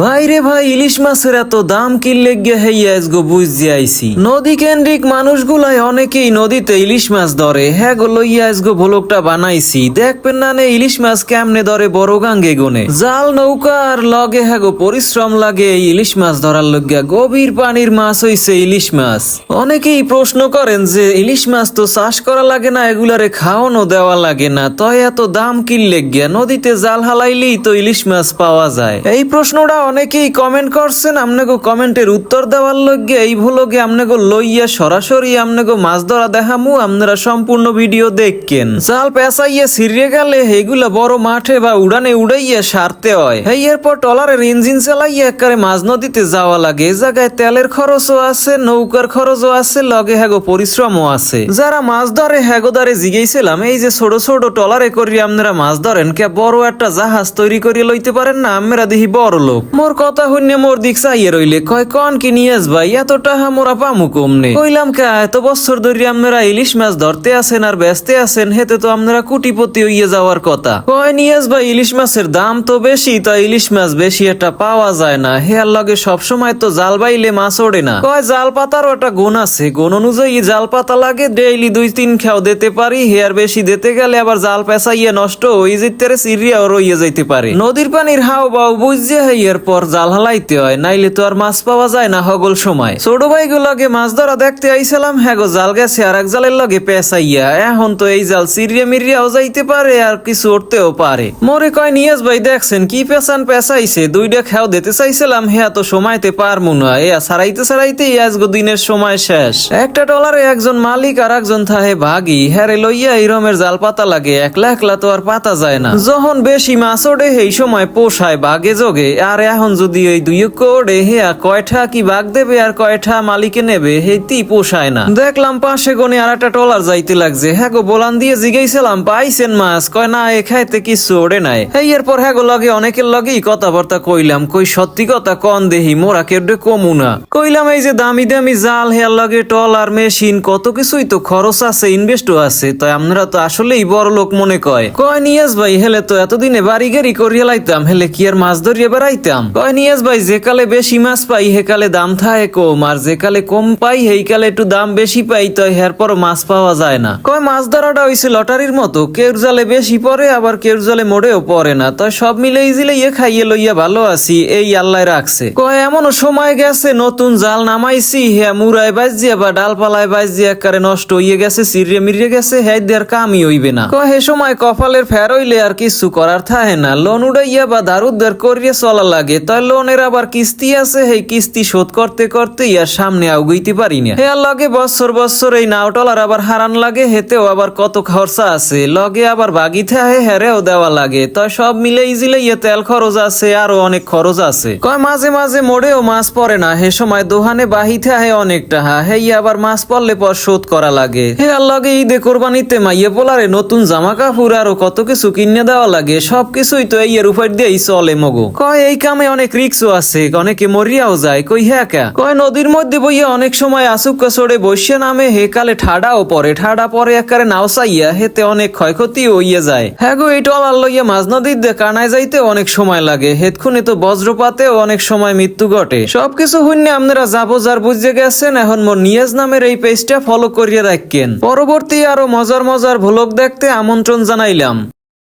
ভাই রে ভাই, ইলিশ মাছের এত দাম কিনলে গিয়ে হেইয়া গো বুঝতে আইছি। নদী কেন্দ্রিক মানুষগুলাই অনেকেই নদীতে ইলিশ মাছ ধরে। হ্যাঁ গো, লইয়া গো ভোলকটা বানাইছি। দেখবেন না নে, ইলিশ মাছ কেমনে ধরে বড় গাঙ্গে গুনে। জাল, নৌকা আর লগে হ্যাঁ গো, পরিশ্রম লাগে এই ইলিশ মাছ ধরার লইয়া গভীর পানির মাছ হইছে ইলিশ মাছ। অনেকেই প্রশ্ন করেন যে, ইলিশ মাছ তো চাষ করা লাগে না, এগুলারে খাওয়ানো দেওয়া লাগে না। তয় এত দাম কিনলে গিয়া নদীতে জাল হালাইলেই তো ইলিশ মাছ পাওয়া যায়। এই প্রশ্নটা অনেকেই কমেন্ট করছেন, আমনেগো কমেন্টের উত্তর দেওয়ার লগে এই ভুলগে আমনেগো লইয়া সরাসরি আমনেগো মাছ ধরা দেখামু, আপনারা সম্পূর্ণ ভিডিও দেখকেন। জাল পেঁচাইয়া ছিঁড়ে গেলে এগুলা বড় মাঠে বা উড়ানে উড়াইয়া সারতে হয়। এই এরপর টলারের ইঞ্জিন চালাইয়া একারে মাছ নদীতে যাওয়া লাগে। এই জায়গায় তেলের খরচও আছে, নৌকার খরচও আছে, লগে হ্যাগো পরিশ্রমও আছে। যারা মাছ ধরে হ্যাগোদারে জিগেছিলাম এই যে ছোট ছোট টলারে করি আপনারা মাছ ধরেন, কে বড় একটা জাহাজ তৈরি করে লইতে পারেন না আমরা দেখি বড় লোক। মোর কথা হইনে মোর দিক চাইয়ে রইলে, কয়, কন কি নিয়ে ভাই, এত টাহা মোরা পামু কমনে কইলাম, কে, এত বছর ধরে আপনারা ইলিশ মাছ ধরতে আছেন আর ব্যস্তে আছেন, হেতে তো আপনারা কুটিপতি হইয়ে যাওয়ার কথা। কয়, নিয়াজ ভাই, ইলিশ মাছের দাম তো বেশি, তাই ইলিশ মাছ বেশি একটা পাওয়া যায় না। হেয়ার লগে সবসময় তো জাল বাইলে মাছ ওড়ে না। কয়, জাল পাতারও একটা গুণ আছে, গুণ অনুযায়ী জাল পাতা লাগে, ডেইলি দুই, তিন খেও দিতে পারি হেয়ার বেশি দিতে গেলে আবার জাল পেঁচাইয়ে নষ্ট হয়ে যেতে সিরিয়াও রইয়ে যাইতে পারে। নদীর পানির হাও বাও বুঝছে হেয়ার পর জাল হালাইতে হয়, নাইলে তো আর মাছ পাওয়া যায় না হগল সময়। ছোট ভাই লগে মাছ ধরা দেখতে আইছিলাম হ্যাঁ গো, জাল গেছে আর এক জালের লগে পেঁচাইয়া। এখন তো এই জাল সিরিয়া মিরিয়াও যাইতে পারে আর কিছু উঠতেও পারে। মোরে কয় নিয়াজ ভাই, দেখছেন কি পেছান পেঁচাইছে? দুইটা খেয়াও দিতে চাইছিলাম হ্যাঁ তো সময়তে পারমু না। এ সারাইতে সারাইতে আজগো দিনের সময় শেষ। একটা ডলারে একজন মালিক আর একজন থাহে ভাগি হ্যারে লইয়া এই রমের জাল পাতা লাগে, একলা একলা তো আর পাতা যায় না। যখন বেশি মাছ ওঠে এই সময় পোষায় বাগে যোগে, আর এখন যদি ওই দুই ওড়ে হেয়া কয়টা কি বাগ দেবে, আর কয়টা মালিকে নেবে হেতি পোষায় না। দেখলাম পাশে গনে আর একটা টলার যাইতে লাগছে। হ্যাঁ গো, বোলান দিয়ে জিগাইছিলাম, পাইছেন মাছ, কয় না, এ খাইতে কিছু ওড়ে নাই। এই এরপর হ্যাঁ গো, লগে অনেকের লগেই কথাবার্তা কইলাম, কই সত্যি কথা কন দেহি, মোরা কেডে কমু না। কইলাম এই যে দামি দামি জাল হেয়ার লগে টলার মেশিন, কত কিছুই তো খরচ আছে ইনভেস্টও আছে, তো আমরা তো আসলেই বড় লোক মনে কয়। কয়, নিয়াজ ভাই, হেলে তো এতদিনে বাড়ি গাড়ি করিয়া লাইতাম, হেলে কি আর মাছ ধরিয়া বেড়াইতাম? কয়, নিয়াজ ভাই, যে কালে বেশি মাছ পাই, হে কালে দাম থাকে কম, আর যেকালে কম পাই, হেই কালে একটু দাম বেশি পাই, তো হের পর মাছ পাওয়া যায় না। কয়, মাছ ধরাটা হইছে লটারির মতো, কেউ জালে বেশি পরে আবার কেউ জালে মোড়েও পড়ে না। তো সব মিলে ইজিলে ইয়ে খাইয়ে লইয়া ভালো আছি, এই আল্লাহ রাখছে। কয়, এমনও সময় গেছে, নতুন জাল নামাইছি হ্যাঁ মুরায় বাজিয়া বা ডালপালায় বাজিয়া একারে নষ্ট হইয়ে গেছে সিরিয়ে মিরিয়ে গেছে হ্যাঁ দেয়ার কামই হইবে না। কয় হে সময় কপালের ফের হইলে আর কিছু করার থাহে না। লোন উড়াইয়া বা দারুদ্দার করিয়া চলা লাগে তাই লোনের আবার কিস্তি আছে সেই কিস্তি শোধ করতে করতে আর সামনে আগুইতে পারি না। হে লগে বছর বছর এই নাওটলার আবার হারান লাগে, হেতেও আবার কত খরচা আছে। লগে আবার বাগিতে হে হেরেও দেওয়া লাগে। তাই সব মিলে ইজিলে ইয়ে তেল খরচ আছে, আরও অনেক খরচ আছে। কয় মাঝে মাঝে মোড়েও মাছ পড়ে না, হে সময় দোহানে বাহিতে হে অনেক টাহা হে আবার মাছ পড়লে পর শোধ করা লাগে। হে আর লগে ঈদে কোরবানিতে মাইয়ে পোলারে নতুন জামা কাপড় আরও কত কিছু কিনে দেওয়া লাগে, সবকিছুই তো এই এর উপর দিয়েই চলে মগো। কয় এই কামে অনেক রিক্সও আছে, অনেকে মরিয়াও যায়। কই হ্যাঁ কা কয় নদীর মধ্যে বইয়া অনেক সময় আসুক চড়ে বসে নামে, হে কালে ঠাডাও পরে ঠাডা পরে একারে নাও চাইয়া, হেতে অনেক ক্ষয়ক্ষতি হইয়া যায়। হ্যাঁ গো, এই টলার লইয়া মাঝ নদীর কানায় যাইতে অনেক সময় লাগে হেতক্ষণে তো বজ্রপাতে অনেক সময় মৃত্যু ঘটে। সবকিছু হইনে আপনারা যাব যার বুঝে গেছেন, এখন মোর নিয়াজ নামের এই পেজটা ফলো করিয়া রাখেন পরবর্তী আরও মজার মজার ভ্লগ দেখতে আমন্ত্রণ জানাইলাম।